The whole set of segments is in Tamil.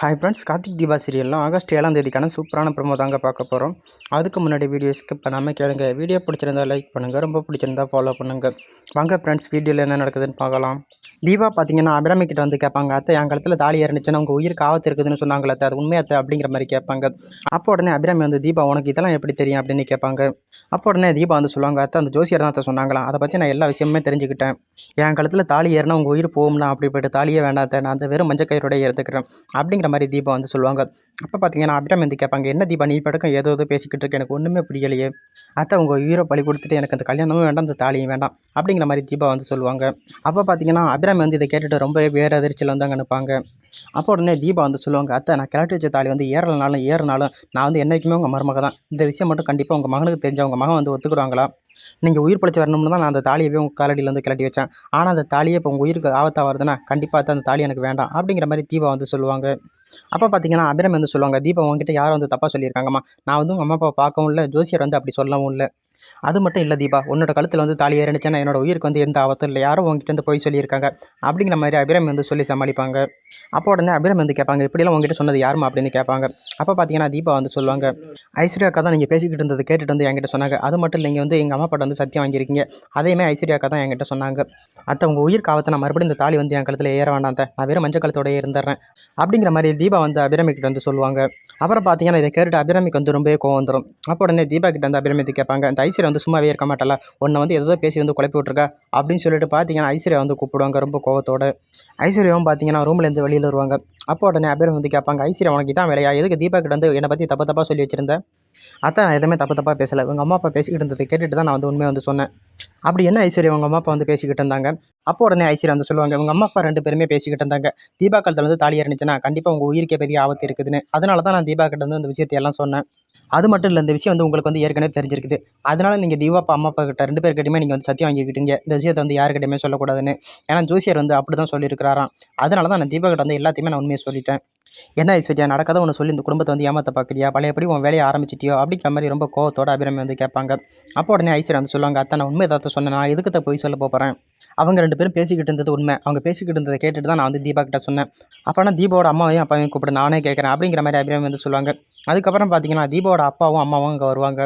ஹாய் ஃப்ரெண்ட்ஸ் கார்த்திக் தீபா சீரியல்லாம் ஆகஸ்ட் ஏழாம் தேதிக்கான சூப்பரான ப்ரமோ தாங்க பார்க்க போகிறோம் அதுக்கு முன்னாடி வீடியோ ஸ்கிப் பண்ணாமல் கேளுங்க. வீடியோ பிடிச்சிருந்தா லைக் பண்ணுங்கள் ரொம்ப பிடிச்சிருந்தா ஃபாலோ பண்ணுங்கள் வாங்க ஃப்ரெண்ட்ஸ் வீடியோவில் என்ன நடக்குதுன்னு பார்க்கலாம். தீபா பார்த்தீங்கன்னா அபிராமி கிட்ட வந்து கேட்பாங்க அத்தை என் கழுத்தில் தாலி இறந்துச்சுன்னா உங்கள் உயிருக்கு ஆபத்து இருக்குதுன்னு சொன்னாங்களே அது அது உண்மையாத்த அப்படிங்கிற மாதிரி கேட்பாங்க. அப்போ உடனே அபிராமி வந்து தீபா உனக்கு இதெல்லாம் எப்படி தெரியும்? அப்படின்னு கேட்பாங்க. அப்போ உடனே தீபா வந்து சொல்லுவாங்க அத்தை அந்த ஜோசியர் தான் அத்தை சொன்னாங்களாம். அதை பற்றி நான் எல்லா விஷயமுமே தெரிஞ்சுக்கிட்டேன். என் கழுத்தில் தாலி ஏறினா உங்கள் உயிர் போகும்னா? அப்படி போயிட்டு தாலியே வேண்டாம் நான் அந்த வெறும் மஞ்சள் கயிறோட எடுத்துக்கிறேன் அப்படிங்கிற மாதிரி தீபா வந்து சொல்லுவாங்க. அப்போ பார்த்தீங்கன்னா அபிராமி வந்து கேட்பாங்க என்ன தீபா நீ படக்கம் ஏதோ ஏதோ பேசிக்கிட்டு இருக்க எனக்கு ஒன்றுமே புரியலையே. அத்தை உங்கள் உயிரை பழி கொடுத்துட்டு எனக்கு அந்த கல்யாணமும் வேண்டாம் அந்த தாலியும் வேண்டாம் அப்படிங்கிற மாதிரி தீபா வந்து சொல்லுவாங்க. அப்போ பார்த்தீங்கன்னா அபிராமி வந்து இதை கேட்டுட்டு ரொம்ப வேறு அதிர்ச்சியில் வந்து அங்கே நிற்பாங்க. அப்போ உடனே தீபா வந்து சொல்லுவாங்க அத்தை நான் கிளட்டி வச்ச தாலி வந்து ஏறலனாலும் ஏறினாலும் நான் வந்து என்றைக்குமே உங்கள் மருமக தான். இந்த விஷயம் மட்டும் கண்டிப்பாக உங்கள் மகனுக்கு தெரிஞ்ச உங்கள் மகன் வந்து ஒத்துக்கிடுவாங்களா? நீங்கள் உயிர் பிழைச்சி வரணும்னு தான் நான் அந்த தாலியவே உங்கள் காலடியில் வந்து கிளட்டி வச்சேன். ஆனால் அந்த தாலியை இப்போ உங்கள் உயிருக்கு ஆபத்தாக வருதுன்னா கண்டிப்பாக அந்த தாலி எனக்கு வேண்டாம் அப்படிங்கிற மாதிரி தீபா வந்து சொல்லுவாங்க. அப்போ பார்த்தீங்கன்னா அபிரம் வந்து சொல்லுவாங்க தீபா உங்ககிட்ட யாரும் வந்து தப்பாக சொல்லியிருக்காங்கம்மா. நான் வந்து உங்கள் அம்மா அப்பா பார்க்கவும் இல்லை ஜோசியர் வந்து அப்படி சொல்லவும் இல்லை. அது மட்டும் இல்லை தீபா உன்னோட கழுத்தில் வந்து தாலி ஏறினுச்சுன்னா என்னோட உயிருக்கு வந்து எந்த ஆபத்தும் இல்லை. யாரும் உங்ககிட்ட வந்து போய் சொல்லியிருக்காங்க. அப்படிங்கிற மாதிரி அபிராமி வந்து சொல்லி சமாளிப்பாங்க. அப்போ உடனே அபிராமி வந்து கேட்பாங்க இப்படிலாம் உங்ககிட்ட சொன்னது யாரும் அப்படின்னு கேட்பாங்க. அப்போ பார்த்தீங்கன்னா தீபா வந்து சொல்லுவாங்க ஐஸ்வர்யா அக்கா தான் நீங்கள் பேசிக்கிட்டு இருந்தது கேட்டுட்டு வந்து என்கிட்ட சொன்னாங்க. அது மட்டும் இல்லைங்க வந்து எங்கள் அம்மா பாட்ட வந்து சத்தியம் வாங்கியிருக்கீங்க. அதையுமே ஐஸ்வர்யா அக்கா தான் என்கிட்ட சொன்னாங்க. அத்தை உங்கள் உயிர் காவத்தை நான் மறுபடியும் இந்த தாலி வந்து என் கழுத்தில் ஏற வேண்டாம் அத்தை. நான் வெறும் மஞ்சள் கழுத்தோடயே இருந்துடுறேன். அப்படிங்கிற மாதிரி தீபா வந்து அபிராமி வந்து சொல்லுவாங்க. அப்புறம் பார்த்தீங்கன்னா இதை கேட்டுட்டு அபிராமிக்கு வந்து ரொம்பவே கோவம் வந்துடும் அப்போ உடனே தீபா கிட்ட வந்து அபிராமி கேட்பாங்க இந்த ஐஸ்வர்யா வந்து சும்மாவே இருக்க மாட்டால உன்னை வந்து ஏதோ பேசி வந்து குழப்பி விட்ருக்கா அப்படின்னு சொல்லிட்டு பார்த்தீங்கன்னா ஐஸ்வர்யா வந்து கூப்பிடுவாங்க ரொம்ப கோவத்தோட. ஐஸ்வர்யாவும் பார்த்தீங்கன்னா ரூம்லேருந்து வெளியில் வருவாங்க. அப்போ உடனே அபிராமி வந்து கேட்பாங்க ஐஸ்வர்யா உனக்கு தான் வேலையா? எதுக்கு தீபா கிட்ட வந்து என்னை பற்றி தப்பு தப்பாக சொல்லி வச்சிருந்தேன் அதான் நான் எதுவுமே தப்பு தப்பாக பேசலை. உங்கள் அம்மா அப்பா பேசிக்கிட்டு இருந்தது கேட்டுட்டு தான் நான் வந்து உண்மையை வந்து சொன்னேன். அப்படி என்ன ஐஸ்வர்யா உங்கள் அம்மா அப்பா வந்து பேசிக்கிட்டு இருந்தாங்க? அப்போ உடனே ஐஸ்வர்யா வந்து சொல்லுவாங்க உங்கள் அம்மா அப்பா ரெண்டு பேருமே பேசிக்கிட்டு இருந்தாங்க. தீபா காலத்தில் வந்து தாலி இருந்துச்சுன்னா கண்டிப்பாக உங்கள் உயிருக்கே பெரிய ஆபத்து இருக்குதுன்னு. அதனால தான் நான் தீபா கிட்ட வந்து இந்த விஷயத்தை எல்லாம் சொன்னேன். அது மட்டும் இல்லை இந்த விஷயம் வந்து உங்களுக்கு வந்து ஏற்கனவே தெரிஞ்சிருக்குது. அதனால் நீங்கள் தீபா அப்பா அம்மா அப்பா கிட்ட ரெண்டு பேர்கிட்டயுமே நீங்கள் வந்து சத்தியம் வாங்கிக்கிட்டீங்க. இந்த விஷயத்தை வந்து யாருக்கிட்டையுமே சொல்லக்கூடாதுன்னு. ஏன்னா ஜோசியர் வந்து அப்படி தான் சொல்லியிருக்கிறாராம். அதனால தான் நான் தீபா கிட்ட வந்து எல்லாத்தையுமே நான் உண்மையை சொல்லிட்டேன். என்ன ஐஸ்வர்யா நடக்காத ஒன்று சொல்லி இந்த குடும்பத்தை வந்து ஏமாற்ற பார்க்குறியா பழையபடி உன் வேலையை ஆரம்பிச்சிட்டியோ? அப்படிங்கிற மாதிரி ரொம்ப கோவத்தோட அபிராமி வந்து கேட்பாங்க. அப்போ உடனே ஐஸ்வர்யா வந்து சொல்லுவாங்க அத்தை நான் உண்மை ஏதாவது சொன்னேன். நான் எதுக்கு தான் போய் சொல்ல போகிறேன் அவங்க ரெண்டு பேரும் பேசிக்கிட்டு இருந்தது உண்மை. அவங்க பேசிக்கிட்டு இருந்ததை கேட்டுட்டு தான் நான் வந்து தீபா கிட்ட சொன்னேன். அப்போனா தீபாவோட அம்மாவையும் அப்பாவையும் கூப்பிட்டு நானே கேட்குறேன் அப்படிங்கிற மாதிரி அபிராமி வந்து சொல்லுவாங்க. அதுக்கப்புறம் பார்த்தீங்கன்னா தீபாவோட அப்பாவும் அம்மாவும் அங்கே வருவாங்க.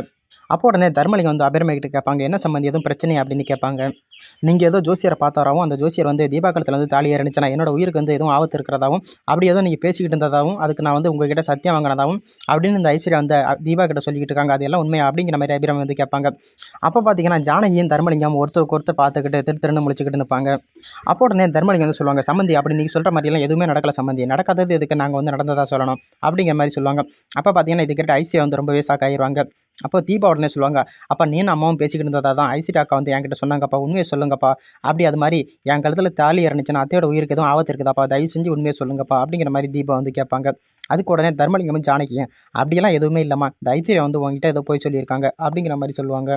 அப்போ உடனே தர்மலிங்கம் வந்து அபிராமி கேட்பாங்க என்ன சம்மந்தி எதுவும் பிரச்சனை அப்படின்னு கேட்பாங்க. நீங்கள் ஏதோ ஜோசியரை பார்த்தாராவும் அந்த ஜோசியர் வந்து தீபா காலத்தில் வந்து தாலி இருந்துச்சுன்னா என்னோட உயிருக்கு வந்து எதுவும் ஆபத்து இருக்கிறதாவும் அப்படி ஏதோ நீங்கள் பேசிக்கிட்டு இருந்ததாகவும் அதுக்கு நான் வந்து உங்ககிட்ட சத்தியம் வாங்கினதாகவும் அப்படின்னு இந்த ஐஸ்வர்யா வந்து தீபா கிட்ட சொல்லிக்கிட்டு இருக்காங்க. அதெல்லாம் உண்மையா? அப்படிங்கிற மாதிரி அபிராமி வந்து கேட்பாங்க. அப்போ பார்த்தீங்கன்னா ஜானகியும் தர்மலிங்கம் ஒருத்தருக்கு ஒருத்தர் பார்த்துக்கிட்டு திரு திருன்னு முழிச்சுக்கிட்டு நிற்பாங்க அப்போ உடனே தர்மலிங்கம் வந்து சொல்லுவாங்க சம்மந்தி அப்படி நீங்கள் சொல்கிற மாதிரிலாம் எதுவுமே நடக்கல சம்மந்தி நடக்காதது இதுக்கு நாங்கள் வந்து நடந்ததாக சொல்லணும் அப்படிங்கிற மாதிரி சொல்லுவாங்க. அப்போ பார்த்தீங்கன்னா இது ஐசியா வந்து ரொம்பவே சாக்காயிருவாங்க அப்போ தீபா உடனே சொல்லுவாங்க அப்போ நீனும் அம்மாவும் பேசிக்கிட்டு இருந்ததா தான்? ஐசிடி அக்கா வந்து என்கிட்ட சொன்னாங்கப்பா உண்மையை சொல்லுங்கப்பா. அப்படி அது மாதிரி என் கழுத்தில் தாலி இறந்துச்சுன்னா அத்தையோட உயிருக்கு எதுவும் ஆபத்து இருக்குதாப்பா? தயவு செஞ்சு உண்மையை சொல்லுங்கப்பா. அப்படிங்கிற மாதிரி தீபா வந்து கேட்பாங்க. அதுக்கு உடனே தர்மலிங்கமும் ஜானகியும் அப்படியெல்லாம் எதுவுமே இல்லைம்மா. தைத்திரியம் வந்து உங்ககிட்ட ஏதோ போய் சொல்லியிருக்காங்க. அப்படிங்கிற மாதிரி சொல்லுவாங்க.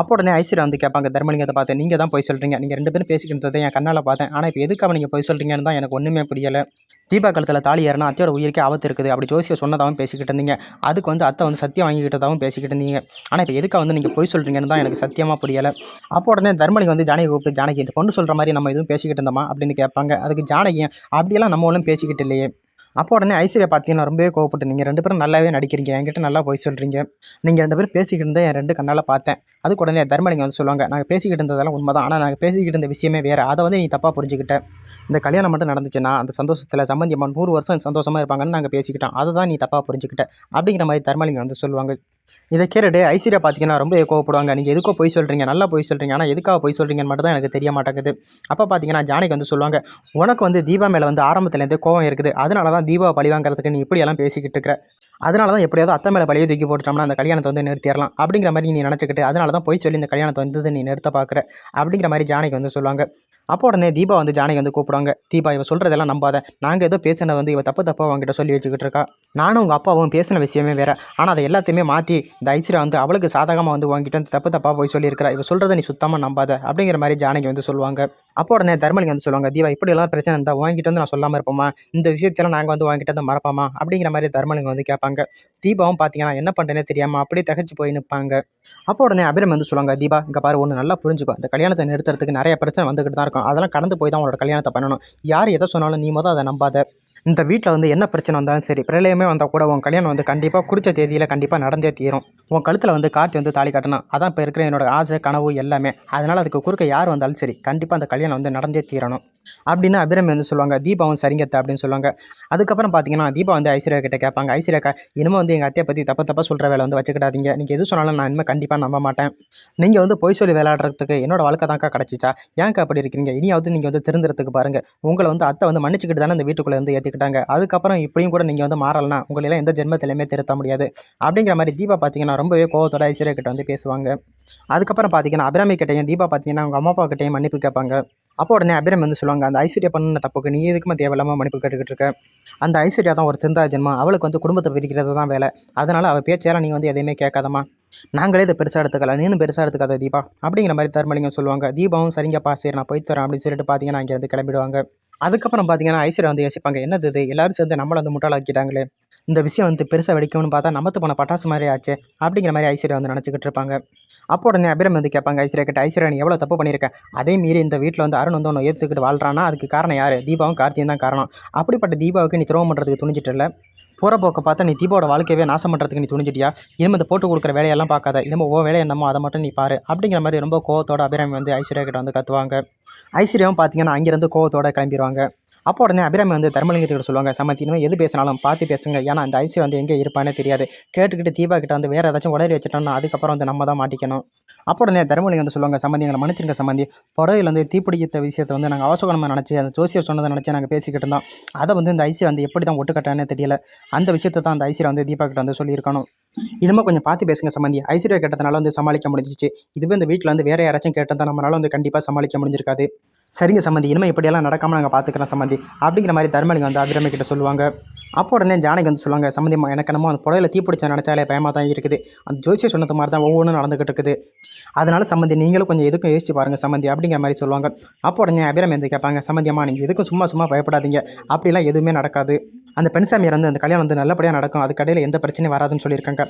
அப்போ உடனே ஐஸ்வர்யா வந்து கேட்பாங்க தர்மலிங்கத்தை பார்த்து நீங்கள் தான் போய் சொல்கிறீங்க நீங்கள் ரெண்டு பேரும் பேசிக்கிட்டதை இருந்ததை என் கண்ணால் பார்த்தேன். ஆனால் இப்போ எதுக்காக நீங்கள் போய் சொல்கிறீங்கன்னு தான் எனக்கு ஒன்றுமே புரியலை. தீபா காலத்தில் தாலி ஏறினா அத்தையோட உயிருக்கே ஆபத்து இருக்குது. அப்படி ஜோசியை சொன்னதாகவும் பேசிக்கிட்டு இருந்தீங்க. அதுக்கு வந்து அத்தை வந்து சத்தியம் வாங்கிக்கிட்டதாகவும் பேசிக்கிட்டு இருந்தீங்க. ஆனால் இப்போ எதுக்காக வந்து நீங்கள் போய் சொல்கிறீங்கன்னு தான் எனக்கு சத்தியமாக புரியலை. அப்போ உடனே தர்மலிங்க வந்து ஜானகி கூப்பிட்டு ஜானகி இந்த பொண்ணு சொல்கிற மாதிரி நம்ம எதுவும் பேசிக்கிட்டு இருந்தோமா? அப்படின்னு கேட்பாங்க. அதுக்கு ஜானகி அப்படியெல்லாம் நம்ம ஒன்றும் பேசிக்கிட்டு இல்லையே. அப்போ உடனே ஐஸ்வர்யா பார்த்தீங்கன்னா ரொம்பவே கோவப்பட்டு நீங்கள் ரெண்டு பேரும் நல்லாவே நடிக்கிறீங்க. என்கிட்ட நல்லா போய் சொல்கிறீங்க நீங்கள் ரெண்டு பேரும் பேசிக்கிட்டு இருந்தால் என் ரெண்டு கண்ணால் பார்த்தேன். அதுக்கு உடனே தர்மலிங்கம் வந்து சொல்லுவாங்க நாங்கள் பேசிக்கிட்டு இருந்ததெல்லாம் உண்மை தான் ஆனால் நாங்கள் பேசிக்கிட்டு இருந்த விஷயமே வேறு. அதை வந்து நீ தப்பாக புரிஞ்சுக்கிட்டேன் இந்த கல்யாணம் மட்டும் நடந்துச்சுன்னா அந்த சந்தோஷத்தில் சம்பந்தி அம்மா நூறு வருஷம் சந்தோஷமாக இருப்பாங்கன்னு நாங்கள் பேசிக்கிட்டோம். அதை தான் நீ தப்பாக புரிஞ்சுக்கிட்ட. அப்படிங்கிற மாதிரி தர்மலிங்கம் வந்து சொல்லுவாங்க. இதை கேட்டுட்டு ஐஸ்வர்யா பார்த்தீங்கன்னா ரொம்ப கோவப்படுவாங்க. நீங்கள் எதுக்கோ போய் சொல்கிறீங்க நல்லா போய் சொல்கிறீங்க ஆனால் எதுக்காக போய் சொல்கிறீங்கன்னு மட்டும் தான் எனக்கு தெரிய மாட்டேங்குது. அப்போ பார்த்தீங்கன்னா ஜானகி வந்து சொல்லுவாங்க உனக்கு வந்து தீபா மேலே வந்து ஆரம்பத்துலேருந்து கோவம் இருக்குது. அதனால தான் தீபாவை பழி வாங்குறதுக்கு நீ இப்படியெல்லாம் பேசிக்கிட்டு இருக்கிற அதனால தான் எப்படியாவது அத்தை மேலே பழைய தூக்கி போட்டுட்டோம்னா அந்த கல்யாணத்தை வந்து நிறுத்திடலாம். அப்படிங்கிற மாதிரி நீ நினச்சிக்கிட்டு அதனால தான் போய் சொல்லி இந்த கல்யாணத்தை வந்து நீ நிறுத்த பார்க்குற. அப்படிங்கிற மாதிரி ஜானகி வந்து சொல்லுவாங்க அப்போ உடனே தீபா வந்து ஜானகி வந்து கூப்பிடுவாங்க. தீபா இவ சொல்கிறதெல்லாம் நம்பாத. நாங்கள் ஏதோ பேசினது வந்து இவ தப்பு தப்பாக அவங்ககிட்ட சொல்லி வச்சுக்கிட்டு இருக்கா. நானும் உங்கள் அப்பாவும் பேசின விஷயமே வேறு. ஆனால் அதை எல்லாத்தையுமே மாற்றி இந்த ஐஸ்வர்யா வந்து அவளுக்கு சாதகமாக வந்து வாங்கிட்டு வந்து தப்பு தப்பாக போய் சொல்லியிருக்கிறா. இவ சொல்கிறத நீ சுத்தமாக நம்பாத அப்படிங்கிற மாதிரி ஜானகி வந்து சொல்லுவாங்க. அப்போ உடனே தர்மலிங்க வந்து சொல்லுவாங்க தீபா இப்படியெல்லாம் பிரச்சனை இருந்தால் வாங்கிட்டு வந்து நான் சொல்லாமல் இருப்போமா? இந்த விஷயத்தெல்லாம் நாங்கள் வந்து வாங்கிட்டு வந்து மறப்போமா? அப்படிங்கிற மாதிரி தர்மலிங்க வந்து கேட்பாங்க. தீபாவும் பார்த்தீங்கன்னா என்ன பண்ணுறேனே தெரியாமல் அப்படியே தகச்சு போய் நிற்பாங்க அப்போ உடனே அபிரம் வந்து சொல்லுவாங்க தீபா இங்கே பாரு ஒன்று நல்லா புரிஞ்சுக்கும் அந்த கல்யாணத்தை நிறுத்துறதுக்கு நிறைய பிரச்சனை வந்துக்கிட்டு தான் இருக்கும். அதெல்லாம் கடந்து போய் தான் உங்களோட கல்யாணத்தை பண்ணணும். யார் எதை சொன்னாலும் நீ மொதல் அதை நம்பாத. இந்த வீட்டில் வந்து என்ன பிரச்சனை வந்தாலும் சரி பிரளயமே வந்தால் கூட உன் கல்யாணம் வந்து கண்டிப்பாக குறித்த தேதியில் கண்டிப்பாக நடந்தே தீரும். உன் கழுத்தில் வந்து கார்த்தி வந்து தாலி கட்டணும். அதான் இப்போ இருக்கிற என்னோட ஆசை கனவு எல்லாமே. அதனால் அதுக்கு குறுக்க யார் வந்தாலும் சரி கண்டிப்பாக அந்த கல்யாணம் வந்து நடந்தே தீரணும். அப்படின்னு அபிராமி வந்து சொல்லுவாங்க. தீபாவும் சரிங்கத்த அப்படின்னு சொல்லுவாங்க. அதுக்கப்புறம் பார்த்தீங்கன்னா தீபா வந்து ஐஸ்வர்யா கிட்ட கேட்பாங்க. ஐஸ்வர்யாக்கா இனிமேல் வந்து எங்கள் அத்தையை பற்றி தப்ப தப்பாக சொல்கிற வேலை வந்து வச்சுக்கிடாதீங்க. நீங்கள் எது சொன்னாலும் நான் இனிமேல் கண்டிப்பாக நம்ப மாட்டேன். நீங்கள் வந்து பொய் சொல்லி விளையாடுறதுக்கு என்னோட வாழ்க்கை தான்க்கா கிடச்சிச்சா? ஏன்க்கா அப்படி இருக்கிறீங்க? இனியாவது நீங்கள் வந்து திருந்துறதுக்கு பாருங்கள் உங்களை வந்து அத்தை வந்து மன்னிச்சுக்கிட்டு தானே அந்த வீட்டுக்குள்ளே வந்து ஏற்றிக்கிட்டாங்க அதுக்கப்புறம் இப்படியும் கூட நீங்கள் வந்து மாறலாம் உங்களெல்லாம் எந்த ஜென்மத்திலையுமே திருத்த முடியாது. அப்படிங்கிற மாதிரி தீபா பார்த்தீங்கன்னா ரொம்பவே கோவத்தோட ஐஸ்வர்யா கிட்ட வந்து பேசுவாங்க. அதுக்கப்புறம் பார்த்தீங்கன்னா அபிராமி கிட்டையும் தீபா பார்த்தீங்கன்னா அவங்க அம்மா அப்பா கிட்டையும் மன்னிப்பு கேட்பாங்க. அப்போ உடனே அபிரம் வந்து சொல்லுவாங்க அந்த ஐஸ்வர்யா பண்ண தப்புக்கு நீ எதுக்குமே தேவையில்லாமல் மன்னிப்பு கேட்டுக்கிட்டு இருக்க? அந்த ஐஸ்வர்யா தான் ஒரு சிந்தா ஜென்மா. அவளுக்கு வந்து குடும்பத்தை பிரிக்கிறது தான் வேலை. அதனால் அவள் பேச்செல்லாம் நீ வந்து எதையுமே கேட்காதம்மா. நாங்களே இதை பெருசாக எடுத்துக்கலாம் நீனும் பெருசாக எடுத்துக்காத தீபா. அப்படிங்கிற மாதிரி தர்மலிங்கம் சொல்லுவாங்க. தீபாவும் சரிங்கப்பா சரி நான் போய் வரேன் அப்படின்னு சொல்லிட்டு பார்த்தீங்கன்னா இங்கே வந்து கிளம்பிடுவாங்க. அதுக்கப்புறம் பார்த்தீங்கன்னா ஐஸ்வர்யா வந்து யோசிப்பாங்க என்னது இது? எல்லாரும் சேர்ந்து நம்மளை வந்து முட்டாளாக்கிட்டாங்களே. இந்த விஷயம் வந்து பெருசாக வெடிக்கும்னு பார்த்தா நமத்து போன பட்டாசு மாதிரி ஆச்சு அப்படிங்கிற மாதிரி ஐஸ்வர்யா வந்து நினச்சிக்கிட்டு இருப்பாங்க. அப்போ உடனே அபிரம் வந்து கேட்பாங்க ஐஸ்வர்யா கிட்ட ஐஸ்வர்யா நீ எவ்வளோ தப்பு பண்ணியிருக்கேன் அதே மீறி இந்த வீட்டில் வந்து அருண் வந்து ஒன்று ஏற்றுக்கிட்டு வாழ்றானா அதுக்கு காரணம் யார்? தீபாவும் கார்த்தியும் தான் காரணம். அப்படிப்பட்ட தீபாவுக்கு நீ துரோகம் பண்ணுறதுக்கு துணிஞ்சிட்டு இல்லை. போகிற போக்க பார்த்தா நீ தீபாவோட வாழ்க்கையவே நாசம் பண்ணுறதுக்கு நீ துணிஞ்சிட்டியா? இனிமேல் இந்த போட்டு கொடுக்குற வேலையெல்லாம் பார்க்காத. இனிமேல் ஓ வேலை என்னமோ அதை மட்டும் நீ பாரு. அப்படிங்கிற மாதிரி ரொம்ப கோவத்தோட அபிராமி வந்து ஐஸ்வர்யா கிட்ட வந்து கத்துவாங்க. ஐஸ்வர்யாவும் பார்த்தீங்கன்னா அங்கேருந்து கோவத்தோட கிளம்பிடுவாங்க அப்போ உடனே அபிராமி வந்து தர்மலிங்கத்துக்கிட்ட சொல்லுவாங்க சமத்தி இனிமேல் எது பேசினாலும் பார்த்து பேசுங்க. ஏன்னா அந்த ஐஸ்வர்யா வந்து எங்கே இருப்பானே தெரியாது. கேட்டுக்கிட்டு தீபா கிட்ட வந்து வேறு ஏதாச்சும் உடறி வச்சுட்டோம்னா அதுக்கப்புறம் வந்து நம்ம தான் மாட்டிக்கணும். அப்போ உடனே தர்மலிங்கம் வந்து சொல்லுவாங்க சம்மந்தி எங்களை மன்னிச்சிருங்க சம்மந்தி புடவையில் வந்து தீப்பிடித்த விஷயத்தை வந்து நாங்கள் அவசகமாக நினச்சி அந்த ஜோசியர் சொன்னதை நினச்சி நாங்கள் பேசிக்கிட்டு இருந்தோம். அதை வந்து இந்த ஐசியை வந்து எப்படி தான் ஒட்டுக்கட்டானே தெரியல. அந்த விஷயத்தை தான் அந்த ஐசியை வந்து தீபா கிட்ட வந்து சொல்லியிருக்கணும். இனிமேல் கொஞ்சம் பார்த்து பேசுங்க சம்மந்தி ஐஸ்வர்யா கேட்டதுனால வந்து சமாளிக்க முடிஞ்சிச்சு. இதுவே இந்த வீட்டில் வந்து வேறு யாராச்சும் கேட்டதான் நம்மளால வந்து கண்டிப்பாக சமாளிக்க முடிஞ்சிருக்காது. சரிங்க சம்மந்தி இனிமேல் இப்படியெல்லாம் நடக்காமல் நாங்கள் பார்த்துக்கிறோம் சம்மந்தி அப்படிங்கிற மாதிரி தர்மலிங்கம் வந்து அபிராமி கிட்ட சொல்லுவாங்க. அப்போ உடனே ஜானகி வந்து சொல்லுவாங்க சம்மந்தி எனக்கு என்னமோ அந்த புடவையில் பிடிச்ச நினச்சாலே பயமாக தான் இருக்குது. அந்த ஜோசியர் சொன்னது மாதிரி தான் ஒவ்வொன்றும் நடந்துகிட்டு இருக்குது. அதனால சம்மந்தி நீங்களும் கொஞ்சம் எதுக்கும் யோசிச்சு பாருங்கள் சம்மந்தி அப்படிங்கிற மாதிரி சொல்லுவாங்க. அப்போ உடனே அபிராமி வந்து கேட்பாங்க சம்மந்தியம்மா நீங்கள் எதுக்கும் சும்மா சும்மா பயப்படாதீங்க. அப்படிலாம் எதுவுமே நடக்காது. அந்த பெண்சாமியார் வந்து அந்த கல்யாணம் வந்து நல்லபடியாக நடக்கும். அதுக்கு கடையில் எந்த பிரச்சனையும் வராதுன்னு சொல்லியிருக்காங்க.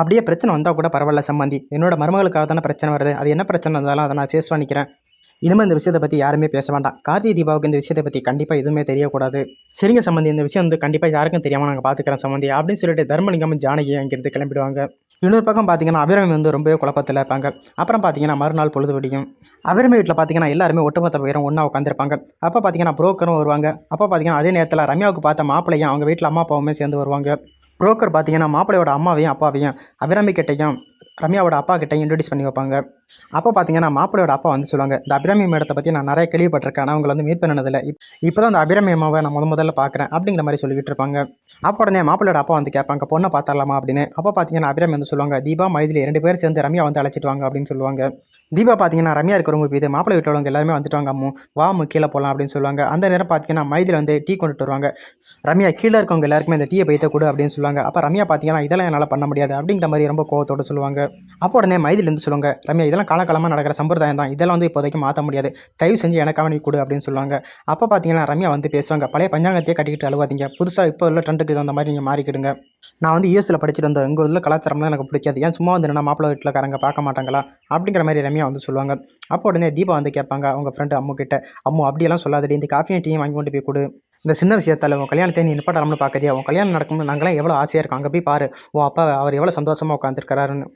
அப்படியே பிரச்சனை வந்தால் கூட பரவாயில்ல சம்மந்தி என்னோட மருமகளுக்காக தானே பிரச்சனை வருது. அது என்ன பிரச்சனை இருந்தாலும் அதை நான் ஃபேஸ் பண்ணிக்கிறேன். இனிமேல் இந்த விஷயத்தை பற்றி யாருமே பேச வேண்டாம். கார்த்திகை தீபாவுக்கு இந்த விஷயத்தை பற்றி கண்டிப்பாக எதுவுமே தெரியக்கூடாது. சரிங்க சம்மந்தி இந்த விஷயம் வந்து கண்டிப்பாக யாருக்கும் தெரியாமல் நாங்கள் பார்த்துக்கிறோம் சம்பந்தி அப்படின்னு சொல்லிட்டு தர்மலிங்கம் ஜானகி அங்கிருந்து கிளம்பிடுவாங்க. இன்னொரு பக்கம் பார்த்தீங்கன்னா அபிரமி வந்து ரொம்பவே குழப்பத்தில் இருப்பாங்க. அப்புறம் பார்த்தீங்கன்னா மறுநாள் பொழுது விடியும். அபிரமி வீட்டில் பார்த்தீங்கன்னா எல்லாருமே ஒட்டுமொத்த பேரும் ஒன்றா உட்காந்துருப்பாங்க அப்போ பார்த்தீங்கன்னா புரோக்கரும் வருவாங்க. அப்போ பார்த்தீங்கன்னா அதே நேரத்தில் ரம்யாவுக்கு பார்த்த மாப்பிள்ளையும் அவங்க வீட்டில் அம்மா அப்பாவுமே சேர்ந்து வருவாங்க. புரோக்கர் பார்த்தீங்கன்னா மாப்பிள்ளையோட அம்மாவையும் அப்பாவையும் அபிராமி கிட்டையும் ரம்யாவோட அப்பா கிட்டையும் இன்ட்ரடியூஸ் பண்ணி வைப்பாங்க. அப்போ பார்த்தீங்கன்னா மாப்பிள்ளையோட அப்பா வந்து சொல்லுவாங்க இந்த அபிராமி மேடத்தை பற்றி நான் நிறைய கேள்விப்பட்டிருக்கேன். ஆனால் அவங்களை வந்து மீட் பண்ணதில்லை இப் இப்போ தான் அந்த அபிராமி அம்மாவை நான் முத முதல்ல பார்க்குறேன். அப்படிங்கிற மாதிரி சொல்லிக்கிட்டு இருப்பாங்க. அப்போ உடனே மாப்பிள்ளோட அப்பா வந்து கேட்பாங்க பொண்ணை பார்த்தரலாமா அப்படின்னு. அப்போ பார்த்தீங்கன்னா அபிராமி வந்து சொல்லுவாங்க தீபா மைதிலி ரெண்டு பேரும் சேர்ந்து ரம்யா வந்து அழைச்சிட்டு வாங்க அப்படின்னு சொல்லுவாங்க. தீபா பார்த்தீங்கன்னா ரம்யா இருக்கிறவங்க இது மாப்பிள்ளை வீட்டில் உள்ளவங்க எல்லாருமே வந்துட்டாங்க அம்மு. வா அம்மு கீழே போகலாம் அப்படின்னு சொல்லுவாங்க. அந்த நேரம் பார்த்தீங்கன்னா மைதில் வந்து டீ கொண்டுட்டு வருவாங்க. ரம்யா கீழே இருக்கவங்க எல்லாருக்குமே இந்த டீயை பைத்த கொடு அப்படின்னு சொல்லுவாங்க. அப்போ ரம்யா பார்த்தீங்கன்னா இதெல்லாம் என்னால் பண்ண முடியாது அப்படிங்கிற மாதிரி ரொம்ப கோவத்தோடு சொல்லுவாங்க. அப்போ உடனே மைதிலேருந்து சொல்லுவாங்க ரம்யா இதெல்லாம் காலகாலமாக நடக்கிற சம்பிரதாயம் தான். இதெல்லாம் வந்து இப்போதைக்கு மாற்ற முடியாது. தயவு செஞ்சு எனக்காக நீ கொடு அப்படின்னு சொல்லுவாங்க. அப்போ பார்த்தீங்கன்னா ரம்யா வந்து பேசுவாங்க பழைய பஞ்சாங்கத்தையே கட்டிக்கிட்டு அழுவாதீங்க. புதுசாக இப்போ உள்ள ட்ரெண்டுக்கு தகுந்த மாதிரி நீங்கள் மாறிக்கிடுங்க. நான் வந்து யூஎஸில் படிச்சுட்டு வந்தேன் எங்கள் உள்ள கலாச்சாரம்லாம் எனக்கு பிடிக்காது. ஏன் சும்மா வந்து என்ன மாப்பிள்ளை வீட்டில்காரங்க பார்க்க மாட்டாங்களா? அப்படிங்கிற மாதிரி ரம்யா வந்து சொல்லுவாங்க. அப்போ உடனே தீபா வந்து கேட்பாங்க அவங்க ஃப்ரெண்டு அம்மு கிட்ட அம்மு அப்படியெல்லாம் சொல்லாதடி இந்த காஃபியும் டீயும் வாங்கி கொண்டு போய் கொடு. இந்த சின்ன விஷயத்தில் உன் கல்யாணத்தை நீ நிப்பாட்டலாம்னு பார்க்குறியா உன் கல்யாணம் நடக்கும்னு நாங்களாம் எவ்வளோ ஆசையாக இருக்கோம். அங்கே போய் பாரு உன் அப்பா அவர் எவ்வளோ சந்தோஷமாக உட்காந்துருக்காருன்னு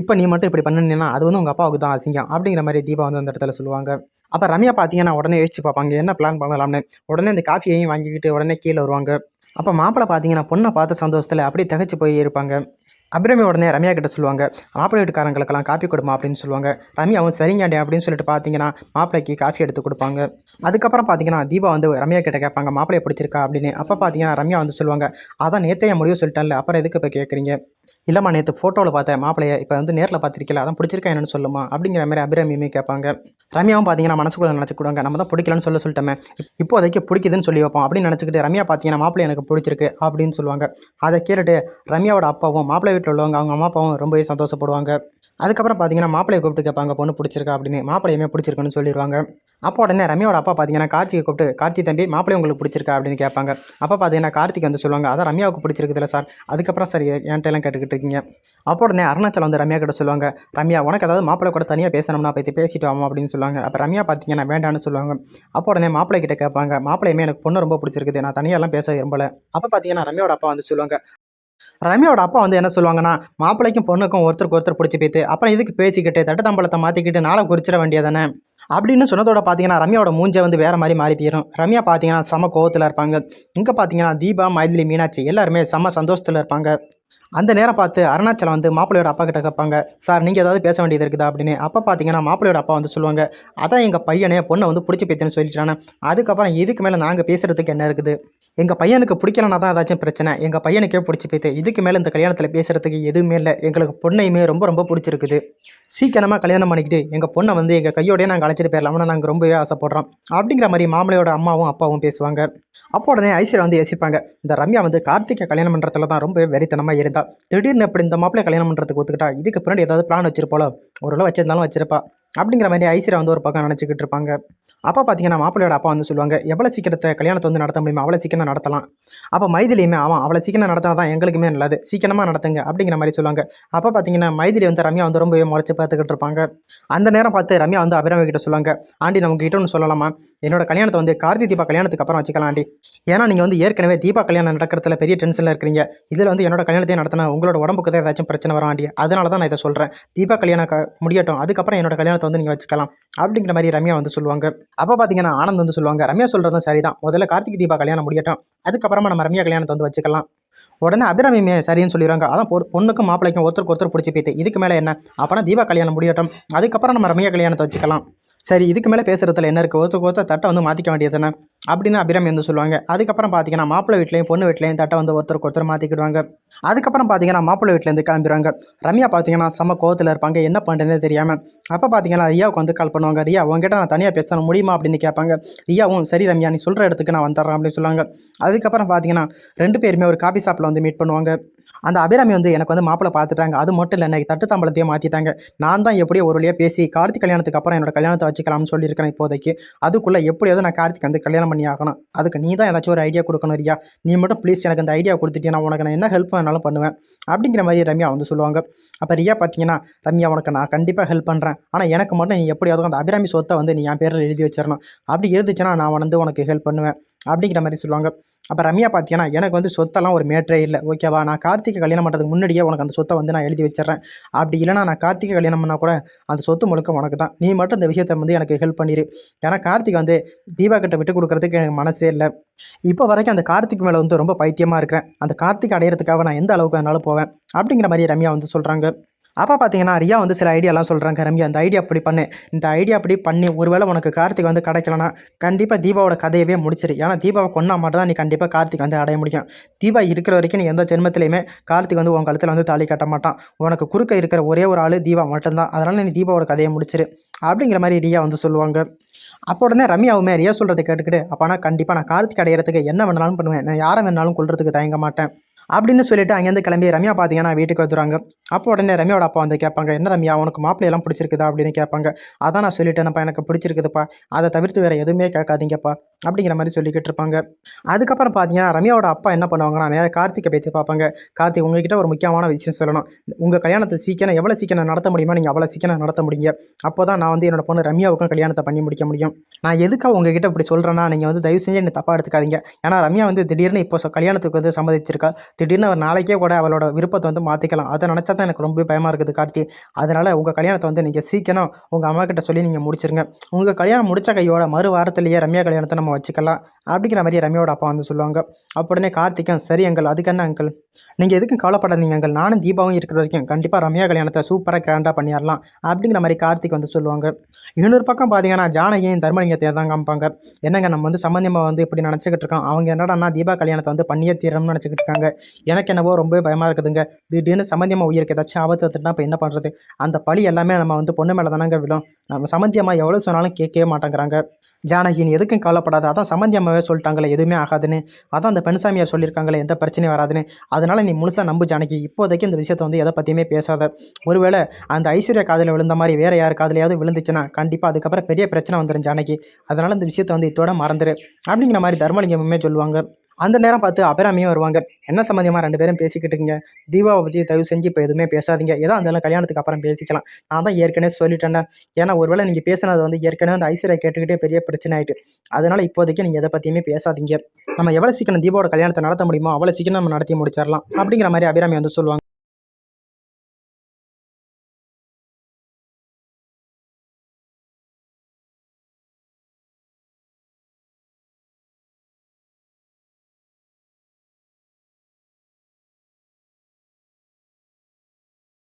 இப்போ நீ மட்டும் இப்படி பண்ணினா அது வந்து உங்கள் அப்பாவுக்கு தான் அசிங்கம் அப்படிங்கிற மாதிரி தீபா வந்து அந்த இடத்துல சொல்லுவாங்க. அப்போ ரம்யா பார்த்தீங்கன்னா உடனே யோசிச்சு பார்ப்பாங்க என்ன பிளான் பண்ணலாம்னு? உடனே இந்த காஃபியையும் வாங்கிக்கிட்டு உடனே கீழே வருவாங்க. அப்போ மாப்பிள்ளை பார்த்தீங்கன்னா பொண்ணை பார்த்த சந்தோஷத்தில் அப்படியே தகச்சு போய் இருப்பாங்க. அபிரமி உடனே ரம்யா கிட்ட சொல்லுவாங்க மாப்பிள்ளை வீட்டுக்காரங்களுக்கெல்லாம் காப்பி கொடுமா அப்படின்னு சொல்லுவாங்க. ரம்யாவும் சரிங்காண்டே அப்படின்னு சொல்லிட்டு பார்த்தீங்கன்னா மாப்பிள்ளைக்கு காஃபி எடுத்து கொடுப்பாங்க. அதுக்கப்புறம் பார்த்தீங்கன்னா தீபா வந்து ரம்யா கிட்ட கேட்பாங்க மாப்பிள்ளையை பிடிச்சிருக்கா? அப்படின்னு. அப்போ பார்த்தீங்கன்னா ரம்யா வந்து சொல்லுவாங்க அதான் நேத்தைய முடிவு சொல்லிட்டேன்ல அப்புறம் எதுக்கு இப்போ கேட்குறீங்க இல்லைம்மா நேற்று ஃபோட்டோவில் பார்த்தேன் மாப்பிளைய இப்போ வந்து நேரில் பார்த்துருக்கல அதான் பிடிச்சிருக்கா என்னன்னு சொல்லுமா? அப்படிங்கிற மாதிரி அபிராமியுமே கேட்பாங்க. ரம்யாவும் பார்த்தீங்கன்னா மனசுக்குள்ள நினச்சிக்கிடுவாங்க நம்ம தான் பிடிக்கலன்னு சொல்ல சொல்லிட்டோமே. இப்போதைக்கு பிடிக்குதுன்னு சொல்லி வைப்போம். அப்படின்னு நினச்சிக்கிட்டு ரம்யா பார்த்தீங்கன்னா மாப்பிள்ளை எனக்கு பிடிச்சிருக்கு அப்படின்னு சொல்லுவாங்க. அதை கேட்டுட்டு ரம்யாவோட அப்பாவும் மாப்பிள்ளை வீட்டில் உள்ளவங்க அவங்க அம்மா அப்பாவும் ரொம்பவே சந்தோஷப்படுவாங்க. அதுக்கப்புறம் பார்த்தீங்கன்னா மாப்பிளைய கூப்பிட்டு கேட்பாங்க பொண்ணு பிடிச்சிருக்கா? அப்படின்னு மாப்பிளையுமே பிடிச்சிருக்குன்னு சொல்லிடுவாங்க அப்போ உடனே ரம்யாவோட அப்பா பார்த்தீங்கன்னா கார்த்திகை கூப்பிட்டு கார்த்தி தம்பி மாப்பிள்ளை உங்களுக்கு பிடிச்சிருக்கா? அப்படின்னு கேட்பாங்க அப்போ பார்த்தீங்கன்னா கார்த்திக் வந்து சொல்லுவாங்க அதான் ரம்யாவுக்கு பிடிச்சிருக்குதுல்ல சார். அதுக்கப்புறம் சரி என்கிட்ட எல்லாம் கேட்டுக்கிட்டு இருக்கீங்க. அப்போ உடனே அருணாச்சலம் வந்து ரம்யா கிட்ட சொல்லுவாங்க ரம்யா உனக்கு ஏதாவது மாப்பிள்ளை கூட தனியாக பேசணும்னா பற்றி பேசிட்டு வாமா அப்படின்னு சொல்லுவாங்க. அப்போ ரம்யா பார்த்தீங்கன்னா வேண்டான்னு சொல்லுவாங்க. அப்போ உடனே மாப்பிள்ளை கிட்ட கேட்பாங்க மாப்பிள்ளையுமே எனக்கு பொண்ணு ரொம்ப பிடிச்சிருக்குது. நான் தனியாலாம் பேச விரும்பல. அப்போ பார்த்தீங்கன்னா ரம்யாவோட அப்பா வந்து சொல்லுவாங்க ரம்யாவோட அப்பா வந்து என்ன சொல்லுவாங்கன்னா மாப்பிள்ளைக்கும் பொண்ணுக்கும் ஒருத்தருக்கு ஒருத்தர் பிடிச்சி போய்த்து அப்புறம் இதுக்கு பேசிக்கிட்டு தட்டு தம்பளத்தை மாற்றிக்கிட்டு நாளை குறிச்சிட வேண்டியதானே? அப்படின்னு சொன்னதோட பார்த்தீங்கன்னா ரம்யாவோட மூஞ்சை வந்து வேறு மாதிரி மாறி போயிடும் ரம்யா பார்த்தீங்கன்னா செம கோவத்தில் இருப்பாங்க. இங்கே பார்த்தீங்கன்னா தீபா மைதிலி மீனாட்சி எல்லாருமே செம சந்தோஷத்தில் இருப்பாங்க. அந்த நேரம் பார்த்து அருணாச்சலம் வந்து மாப்பிள்ளையோட அப்பா கிட்ட கேட்பாங்க சார் நீங்கள் ஏதாவது பேச வேண்டியது இருக்குதா? அப்படின்னு. அப்போ பார்த்தீங்கன்னா மாப்பிள்ளையோட அப்பா வந்து சொல்லுவாங்க அதான் எங்கள் பையனே பொண்ணை வந்து பிடிச்சி பேத்துன்னு சொல்லிட்டானே. அதுக்கப்புறம் இதுக்கு மேலே நாங்கள் பேசுகிறதுக்கு என்ன இருக்குது? எங்கள் பையனுக்கு பிடிக்கலனா தான் ஏதாச்சும் பிரச்சனை. எங்கள் பையனுக்கே பிடிச்சி போய்த்து இதுக்கு மேலே இந்த கல்யாணத்தில் பேசுகிறதுக்கு எதுவுமே இல்லை. எங்களுக்கு பொண்ணையுமே ரொம்ப ரொம்ப பிடிச்சிருக்குது. சீக்கிரமாக கல்யாணம் பண்ணிக்கிட்டு எங்கள் பொண்ணை வந்து எங்கள் கையோடய நாங்கள் அழைச்சிட்டு போயிடலாம்னு நாங்கள் ரொம்பவே ஆசைப்படுறோம். அப்படிங்கிற மாதிரி மாமலையோட அம்மாவும் அப்பாவும் பேசுவாங்க. அப்போ உடனே ஐஸ்வர்யா வந்து யோசிப்பாங்க இந்த ரம்யா வந்து கார்த்திகை கல்யாணம் பண்ணுறதுல தான் ரொம்ப வெறித்தனமாக இருந்தா. திடீர்னு இப்படி இந்த மாப்பிள்ளை கல்யாணம் பண்ணுறதுக்கு ஒத்துக்கிட்டா இதுக்கு பின்னாடி ஏதாவது பிளான் வச்சிருப்போல ஒரு வச்சிருந்தாலும் வச்சிருப்பா அப்படிங்கிற மாதிரி ஐஸ்வர்யா வந்து ஒரு பக்கம் நினச்சிக்கிட்டு இருப்பாங்க. அப்போ பார்த்தீங்கன்னா மாப்பிள்ளையோட அப்பா வந்து சொல்லுவாங்க எவ்வளோ சீக்கிரத்தை கல்யாணத்தை வந்து நடத்த முடியுமோ அவ்வளோ சீக்கிரம் நடத்தலாம். அப்போ மைதிலியுமே ஆமாம் அவ்வளோ சீக்கிரம் நடத்தினா தான் எங்களுக்குமே நல்லது. சீக்கிரமாக நடத்துங்க அப்படிங்கிற மாதிரி சொல்லுவாங்க. அப்போ பார்த்தீங்கன்னா மைதிலி வந்து ரம்யா வந்து ரொம்பவே முறைச்சி பார்த்துக்கிட்டு இருப்பாங்க. அந்த நேரம் பார்த்து ரம்யா வந்து அபிராமி கிட்ட சொல்லுவாங்க ஆண்டி நமக்கு கிட்ட ஒன்று சொல்லலாமா? என்னோட கல்யாணத்தை வந்து கார்த்தி தீபா கல்யாணத்துக்கு அப்புறம் வச்சுக்கலாம் ஆண்டி. ஏன்னா நீங்கள் வந்து ஏற்கனவே தீபா கல்யாணம் நடக்கிறதுல பெரிய டென்ஷனில் இருக்கிறீங்க. இதில் வந்து என்னோட கல்யாணத்தையும் நடத்தினா உங்களோட உடம்புக்கு தான் ஏதாச்சும் பிரச்சனை வரும் ஆண்டி. அதனால தான் நான் இதை சொல்கிறேன் தீபா கல்யாணம் முடியட்டும். அதுக்கப்புறம் என்னோட கல்யாணத்தை வந்து நீங்கள் வச்சுக்கலாம் அப்படிங்கிற மாதிரி ரம்யா வந்து சொல்லுவாங்க. அப்போ பார்த்தீங்கன்னா ஆனந்த் வந்து சொல்லுவாங்க ரம்யா சொல்கிறதும் சரிதான். முதல்ல கார்த்திக் தீபா கல்யாணம் முடியட்டும். அதுக்கப்புறமா நம்ம ரம்யா கல்யாணத்தை வந்து வச்சுக்கலாம். உடனே அபிராமியுமே சரின்னு சொல்லிடுறாங்க. அதான் பொ- பொண்ணுக்கும் மாப்பிள்ளைக்கும் ஒருத்தருக்கு ஒருத்தர் பிடிச்சி போய்த்து இதுக்கு மேலே என்ன? அப்போனா தீபா கல்யாணம் முடியட்டும். அதுக்கப்புறம் நம்ம ரம்யா கல்யாணத்தை வச்சுக்கலாம். சரி இதுக்கு மேலே பேசுகிறதுல என்ன இருக்குது ஒருத்தருக்கு ஒருத்தர் தட்டை வந்து மாற்றிக்க வேண்டியது தானே அப்படின்னு அபிராமி வந்து சொல்லுவாங்க. அதுக்கப்புறம் பார்த்தீங்கன்னா மாப்பிள்ளை வீட்லையும் பொண்ணு வீட்லையும் தட்டை வந்து ஒருத்தருக்கு ஒருத்தர் மாற்றிக்கிடுவாங்க அதுக்கப்புறம் பார்த்தீங்கன்னா மாப்பிள்ளை வீட்டிலேருந்து கிளம்பிடுவாங்க. ரம்யா பார்த்தீங்கன்னா செம்ம கோவத்தில் இருப்பாங்க. என்ன பண்ணுறதுனே தெரியாமல் அப்போ பார்த்தீங்கன்னா ரியாவுக்கு வந்து கால் பண்ணுவாங்க. ரியா உங்ககிட்ட நான் தனியாக பேசணும். முடியுமா? அப்படின்னு கேட்பாங்க. ரியாவும் சரி ரம்யா நீ சொல்கிற இடத்துக்கு நான் வந்துடுறேன் அப்படின்னு சொல்லுவாங்க. அதுக்கப்புறம் பார்த்தீங்கன்னா ரெண்டு பேருமே ஒரு காபி ஷாப்பில் வந்து மீட் பண்ணுவாங்க. அந்த அபிராமி வந்து எனக்கு வந்து மாப்பிள்ளை பார்த்துட்டாங்க. அது மட்டும் இல்லை எனக்கு தட்டு தாம்பளத்தையும் மாற்றிட்டாங்க நான் தான் எப்படியோ ஒரு வழியாக பேசி கார்த்திக் கல்யாணத்துக்கு அப்புறம் என்னோட கல்யாணத்தை வச்சுக்கலாம்னு சொல்லியிருக்கேன் இப்போதைக்கு. அதுக்குள்ளே எப்படியாவது நான் கார்த்திக் வந்து கல்யாணம் பண்ணி ஆகணும். அதுக்கு நீ தான் ஏதாச்சும் ஒரு ஐடியா கொடுக்கணும் ரியா. நீ மட்டும் ப்ளீஸ் எனக்கு அந்த ஐடியா கொடுத்துட்டு நான் உனக்கு நான் என்ன ஹெல்ப் வேணாலும் பண்ணுவேன். அப்படிங்கிற மாதிரி ரம்யா வந்து சொல்லுவாங்க. அப்போ ரியா பார்த்தீங்கன்னா ரம்யா உனக்கு நான் கண்டிப்பாக ஹெல்ப் பண்ணுறேன் ஆனால் எனக்கு மட்டும் நீ எப்படியாவது அந்த அபிராமி சொத்தை வந்து நீ என் பேரில் எழுதி வச்சிடணும். அப்படி இருந்துச்சுன்னா நான் வந்து உனக்கு ஹெல்ப் பண்ணுவேன். அப்படிங்கிற மாதிரி சொல்லுவாங்க. அப்போ ரம்யா பார்த்தீங்கன்னா எனக்கு வந்து சொத்தெல்லாம் ஒரு மேட்ரே இல்லை. ஓகேவா நான் கார்த்திகை கல்யாணம் பண்ணுறதுக்கு முன்னாடியே உனக்கு அந்த சொத்தை வந்து நான் எழுதி வச்சிடறேன். அப்படி இல்லைனா நான் கார்த்திகை கல்யாணம் பண்ணால் கூட அந்த சொத்து முழுக்க உனக்கு தான். நீ மட்டும் இந்த விஷயத்தை வந்து எனக்கு ஹெல்ப் பண்ணிடு ஏன்னா கார்த்திக் வந்து தீபா கிட்ட விட்டு கொடுக்குறதுக்கு எனக்கு மனசே இல்லை. இப்போ வரைக்கும் அந்த கார்த்திக் மேலே வந்து ரொம்ப பைத்தியமாக இருக்கிறேன். அந்த கார்த்திக் அடையிறதுக்காக நான் எந்த அளவுக்கு வேணாலும் போவேன். அப்படிங்கிற மாதிரி ரம்யா வந்து சொல்கிறாங்க அப்போ பார்த்தீங்கன்னா ரியா வந்து சில ஐடியாலாம் சொல்கிறாங்க ரம்யா அந்த ஐடியா அப்படி பண்ணு. இந்த ஐடியா அப்படி பண்ணி. ஒருவேளை உனக்கு கார்த்திக் வந்து கிடைக்கலனா கண்டிப்பாக தீபாவோட கதையவே முடிச்சிரு. ஏன்னா தீபாவை கொண்டா மட்டும் தான் நீ கண்டிப்பாக கார்த்திக் வந்து அடைய முடியும். தீபா இருக்கிற வரைக்கும் நீ எந்த ஜென்மத்திலையுமே கார்த்திக் வந்து உன் கழுத்தில் வந்து தாலி கட்ட மாட்டான். உனக்கு குறுக்க இருக்கிற ஒரே ஒரு ஆள் தீபா மட்டும்தான். அதனால் நீ தீபாவோட கதையை முடிச்சிரு. அப்படிங்கிற மாதிரி ரியா வந்து சொல்லுவாங்க. அப்போ உடனே ரம்யாவுமே ரியா சொல்கிறத கேட்டுக்கிட்டு அப்போனா கண்டிப்பாக நான் கார்த்திக் அடையிறதுக்கு என்ன வேணாலும் பண்ணுவேன். நான் யாரை வேணாலும் கொள்றதுக்கு தயங்க மாட்டேன். அப்படின்னு சொல்லிட்டு அங்கேருந்து கிளம்பி ரம்யா பார்த்தீங்கன்னா வீட்டுக்கு வந்துடுவாங்க. அப்போ உடனே ரம்யாவோட அப்பா வந்து கேட்பாங்க என்ன ரம்யா உனக்கு மாப்பிள்ளையெல்லாம் பிடிச்சிருக்குதா? அப்படின்னு கேட்பாங்க. அதான் நான் சொல்லிட்டேனப்பா எனக்கு பிடிச்சிருக்குதுப்பா. அதை தவிர்த்து வேறு எதுவுமே கேட்காதீங்கப்பா அப்படிங்கிற மாதிரி சொல்லிக்கிட்டு இருப்பாங்க. அதுக்கப்புறம் பார்த்தீங்கன்னா ரம்யாவோட அப்பா என்ன பண்ணுவாங்கன்னா நேராக கார்த்திகை பேசி பார்ப்பாங்க. கார்த்திக் உங்ககிட்ட ஒரு முக்கியமான விஷயம் சொல்லணும். உங்கள் கல்யாணத்தை சீக்கிரம் எவ்வளோ சீக்கிரம் நடத்த முடியுமோ நீங்கள் அவ்வளோ சீக்கிரம் நடத்த முடியுங்க. அப்போ தான் நான் வந்து என்னோட பொண்ணு ரம்யாவுக்கும் கல்யாணத்தை பண்ணி முடிக்க முடியும். நான் எதுக்காக உங்ககிட்ட இப்படி சொல்கிறேன்னா நீங்கள் வந்து தயவு செஞ்சு என்னை தப்பாக எடுத்துக்காதீங்க. ஏன்னா ரம்யா வந்து திடீர்னு இப்போ கல்யாணத்துக்கு வந்து சம்மதிச்சிருக்கா. திடீர்னு ஒரு நாளைக்கே கூட அவளோட விருப்பத்தை வந்து மாற்றிக்கலாம் அதை நினச்சா தான் எனக்கு ரொம்ப பயமாக இருக்குது கார்த்தி. அதனால் உங்கள் கல்யாணத்தை வந்து நீங்கள் சீக்கிரம் உங்கள் அம்மா கிட்ட சொல்லி நீங்கள் முடிச்சிருங்க. உங்கள் கல்யாணம் முடித்த கையோட மறு வாரத்துலேயே ரம்யா கல்யாணத்தை நம்ம வச்சுக்கலாம். அப்படிங்கிற மாதிரி ரம்யாவோட அப்பா வந்து சொல்லுவாங்க. அப்படின்னே உடனே கார்த்திக்கும் சரி அங்கிள் அதுக்கு என்ன அங்கிள் நீங்கள் எதுக்கும் கவலைப்படாதீங்க அங்கிள் நானும் தீபாவும் இருக்கிற வரைக்கும் கண்டிப்பாக ரம்யா கல்யாணத்தை சூப்பராக கிராண்டாக பண்ணிடலாம். அப்படிங்கிற மாதிரி கார்த்திக் வந்து சொல்லுவாங்க. இன்னொரு பக்கம் பார்த்தீங்கன்னா ஜானகியும் தர்மலிங்கத்தையும் தான் காமிப்பாங்க. என்னங்க நம்ம வந்து சம்மந்தியமாக வந்து இப்படி நினச்சிக்கிட்டு இருக்கோம்? அவங்க என்னடா தீபா கல்யாணத்தை வந்து பண்ணியே தீரணும்னு நினச்சிக்கிட்டு இருக்காங்க. எனக்கு என்னவோ ரொம்ப பயமாக இருக்குதுங்க. திடீர்னு சம்மந்தியமாக உயிருக்கு ஏதாச்சும் ஆபத்து வந்துட்டுனா இப்போ என்ன பண்ணுறது அந்த பழி எல்லாமே நம்ம வந்து பொண்ணு மேலே தானங்க விழும். நம்ம சம்மந்தியமாக எவ்வளோ சொன்னாலும் கேட்கவே மாட்டேங்கிறாங்க. ஜானகி நீ எதுக்கும் கவலைப்படாத. அதான் சம்மந்தி அம்மாவே சொல்லிட்டாங்களே. எதுவுமே ஆகாதுன்னு. அதான் அந்த பெண்சாமியார் சொல்லியிருக்காங்களே. எந்த பிரச்சனையும் வராதுன்னு. அதனால் நீ முழுசாக நம்பு ஜானகி. இப்போதைக்கு இந்த விஷயத்தை வந்து எதை பற்றியுமே பேசாத. ஒருவேளை அந்த ஐஸ்வர்யா காதில் விழுந்த மாதிரி வேறு யார் காதலையாவது விழுந்துச்சுன்னா கண்டிப்பாக அதுக்கப்புறம் பெரிய பிரச்சனை வந்துடும் ஜானகி. அதனால் இந்த விஷயத்தை வந்து இதோட மறந்துடு அப்படிங்கிற மாதிரி தர்மலிங்கமே சொல்லுவாங்க. அந்த நேரம் பார்த்து அபிராமியும் வருவாங்க. என்ன சம்மந்தமாக ரெண்டு பேரும் பேசிக்கிட்டுங்க தீபாவை பற்றி தயவு செஞ்சு இப்போ எதுவுமே பேசாதீங்க. ஏதோ அந்த கல்யாணத்துக்கு அப்புறம் பேசிக்கலாம். நான் தான் ஏற்கனவே சொல்லிட்டேன்னே ஏன்னா ஒருவேளை நீங்கள் பேசினது வந்து ஏற்கனவே அந்த ஐஸ்வர்யா கேட்டுக்கிட்டே பெரிய பிரச்சனை ஆகிட்டு அதனால் இப்போதைக்கு நீங்கள் எதை பற்றியுமே பேசாதீங்க. நம்ம எவ்வளோ சீக்கிரம் தீபாவோட கல்யாணத்தை நடத்த முடியுமோ அவ்வளோ சீக்கிரம் நம்ம நடத்தி முடிச்சிடலாம். அப்படிங்கிற மாதிரி அபிராமி வந்து சொல்லுவாங்க.